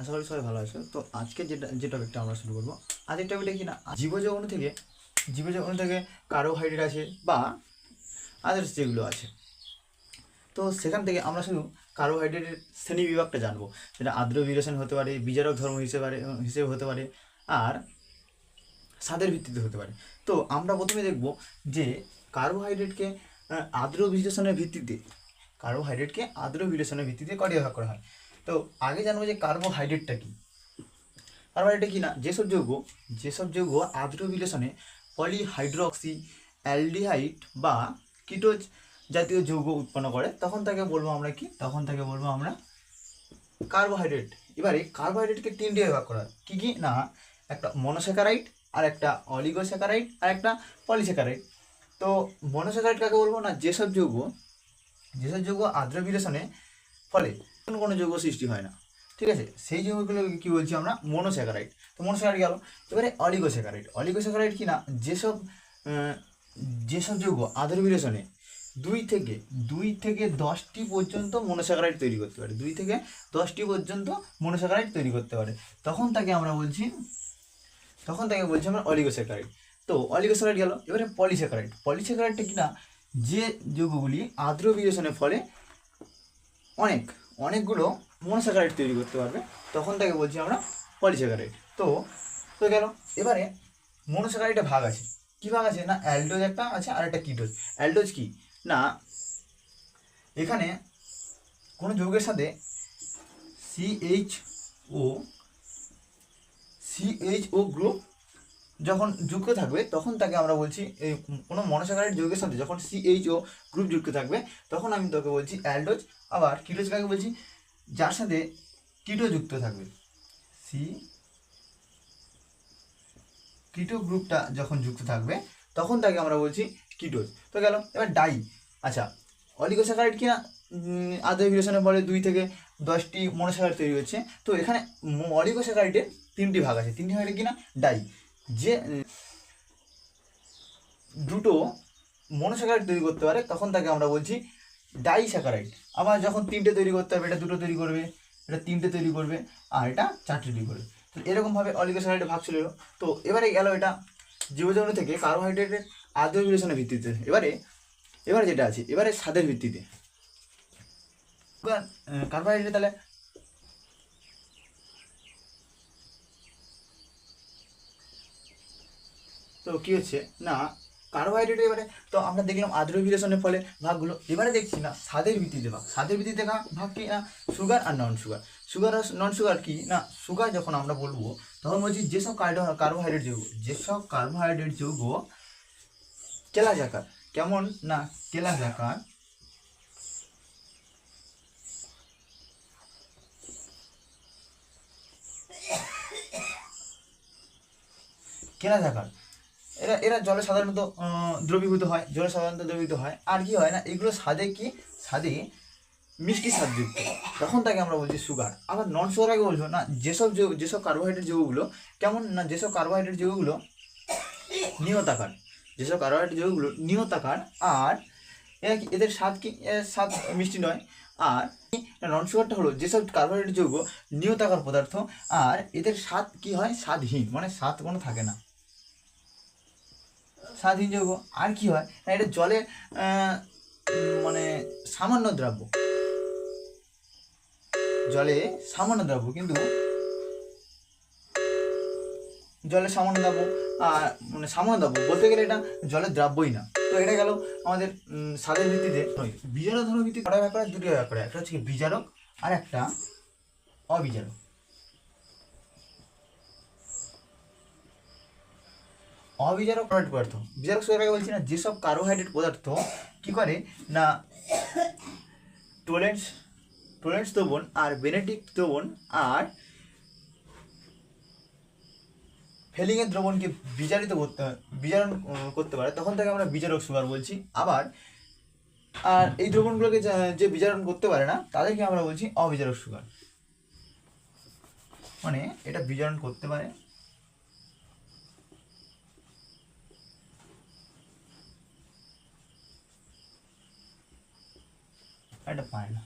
আশা করি সবাই ভালো আছো। তো আজকে যেটা যে টপিকটা আমরা শুরু করব, আজকের টপিকটা কি না? জীবজগণ থেকে জীবজগণ থেকে কার্বোহাইড্রেট আছে বা আদার্স যেগুলো আছে। তো সেখান থেকে আমরা শুধু কার্বোহাইড্রেটের শ্রেণি বিভাগটা জানব। সেটা আদ্র বিরেশন হতে পারে, বিজারক ধর্ম হিসেবে হিসেবে হতে পারে, আর স্বাদের ভিত্তিতে হতে পারে। তো আমরা প্রথমে দেখব যে কার্বোহাইড্রেটকে আদ্র বিশ্লেষণের ভিত্তিতে কার্বোহাইড্রেটকে আদ্র বিশ্লেষণের ভিত্তিতে কটিয়ে ভাগ করা হয়? তো আগে জানব যে কার্বোহাইড্রেটটা কি? কার্বোহাইড্রেট কি না? যেসব যৌগ যেসব যৌগ আদ্র বিশ্লেষণে পলিহাইড্রক্সি অ্যালডিহাইড বা কিটোজ জাতীয় যৌগ উৎপন্ন করে, তখন তাকে বলব আমরা কি? তখন তাকে বলব আমরা কার্বোহাইড্রেট এবারে কার্বোহাইড্রেটকে তিনটে ভাগ করা কী কী? না, একটা মনোস্যাকারাইড আর একটা অলিগোস্যাকারাইড আর একটা পলিস্যাকারাইড তো মনোস্যাকারাইড কাকে বলব না? যেসব যৌগ যেসব যৌগ আদ্র বিলেশনে ফলে কোনো যৌগ সৃষ্টি হয় না। ঠিক আছে? সেই যৌগগুলোকে কী বলছি আমরা? মনোস্যাকারাইড তো মনোস্যাকারাইড গেল। এবারে অলিগোস্যাকারাইড অলিগোস্যাকারাইড কি না? যেসব যেসব যৌগ আদ্র বিরেশনে দুই থেকে দুই থেকে দশটি পর্যন্ত মনোস্যাকারাইড তৈরি করতে পারে। দুই থেকে দশটি পর্যন্ত মনোস্যাকারাইড তৈরি করতে পারে। তখন তাকে আমরা বলছি, তখন তাকে বলছি আমরা অলিগোস্যাকারাইড তো অলিগোস্যাকারাইড গেল। এবারে পলিস্যাকারাইড পলিস্যাকারাইডটা কি না? যে যৌগগুলি আদ্র বিরেশনের ফলে অনেক অনেকগুলো মনোস্যাকারাইড তৈরি করতে পারবে। তখন তাকে বলছি আমরা পলিস্যাকারাইড তো তো গেল। এবারে মনোস্যাকারাইডে ভাগ আছে। কী ভাগ আছে? না, অ্যালডোজ একটা আছে আর একটা কিটোজ অ্যালডোজ কি? না, এখানে কোনো যৌগের সাথে CH O CH O group যখন যুক্ত থাকবে, তখন তাকে আমরা বলছি, এই কোনো মনোস্যাকারাইড যৌগের সাথে যখন সিএইচ ও গ্রুপ যুক্ত থাকবে, তখন আমি তোকে বলছি অ্যালডোজ আবার কিটোজ কাকে বলছি? যার সাথে কিটো যুক্ত থাকবে। সি কিটো গ্রুপটা যখন যুক্ত থাকবে, তখন তাকে আমরা বলছি কিটোজ তো গেল, এবার ডাই। আচ্ছা অলিগোস্যাকারাইড কি না আদয় বিলেশনের ফলে দুই থেকে দশটি মনোস্যাকারাইড তৈরি হচ্ছে। তো এখানে অলিগোস্যাকারাইডের তিনটি ভাগ আছে। তিনটি ভাগ কি না ডাই। যে, দুটো মনোস্যাকারাইড তৈরি করতে পারে, তখন তাকে আমরা বলছি ডাইস্যাকারাইড আবার যখন তিনটে তৈরি করতে হবে, এটা দুটো তৈরি করবে, এটা তিনটে তৈরি করবে, আর এটা চারটে তৈরি করবে। তো এরকমভাবে অলিগোস্যাকারাইডে ভাগ ছিল তো এবারে গেল এটা জীবজন্তু থেকে কার্বোহাইড্রেটের আদ্র বিলেশনের ভিত্তিতে। এবারে এবারে যেটা আছে, এবারে স্বাদের ভিত্তিতে। কার্বোহাইড্রেট তাহলে তো কি হচ্ছে? না কার্বোহাইড্রেট এবারে তো আমরা দেখলাম আদ্র বিলেশনের ফলে ভাগগুলো এবারে দেখছি না, স্বাদের ভিত্তিতে ভাগ। স্বাদের ভিত্তিতে ভাগ ভাগ কি না? সুগার আর নন সুগার সুগার আর নন সুগার কি না? সুগার যখন আমরা বলব, তখন বলছি যেসব কার্বো কার্বোহাইড্রেট যৌগ, যেসব কার্বোহাইড্রেট যৌগ কেলা আকার কেমন না? কেলা আকার কেলা আকার এরা এরা জলে সাধারণত দ্রবীভূত হয়, জলে সাধারণত দ্রবীভূত হয়। আর কি হয় না, এগুলো স্বাদে কি? স্বাদে মিষ্টি স্বাদযুক্ত। তখন তাকে আমরা বলছি সুগার। আবার নন সুগার আগে বলব না, যেসব যৌ- যেসব কার্বোহাইড্রেট যৌগগুলো, কেমন না, যেসব কার্বোহাইড্রেট যৌগগুলো নিয়তাকার যেসব কার্বোহাইড্রেট যৌগগুলো নিয়তাকার আর এদের স্বাদ কি স্বাদ মিষ্টি নয়, আর নন সুগারটা হলো যেসব কার্বোহাইড্রেট যৌগ নিয়তাকার পদার্থ, আর এদের স্বাদ কি হয়? স্বাদহীন মানে স্বাদ কোনো থাকে না। স্বাধীন যৌগ, আর কি হয়? না এটা জলে মানে সামান্য দ্রব্য। জলে সামান্য দ্রব্য, কিন্তু জলে সামান্য দ্রব্য, আর মানে সামান্য দ্রব্য বলতে গেলে এটা জলের দ্রব্যই না। তো এটা গেল আমাদের স্বাদের ভিত্তিতে। বিজারক ধর্ম ভিত্তিতে কটা ব্যাপার দুটি ব্যাপার একটা হচ্ছে বিজারক, আর একটা অবিজারক। অবিজারক পদার্থ। বিজারক আগে বলছি না? যেসব কার্বোহাইড্রেট পদার্থ, কি করে? না টোলেন্স টোলেন্স দ্রবণ আর বেনেটিক দ্রবণ আর ফেলিংয়ের দ্রবণকে বিজারিত করতে, বিজারণ করতে পারে। তখন থেকে আমরা বিজারক সুগার বলছি। আবার, আর এই দ্রবণগুলোকে যে বিজারণ করতে পারে না, তাদেরকে আমরা বলছি অবিজারক সুগার মানে এটা বিজারণ করতে পারে। এটা পায় না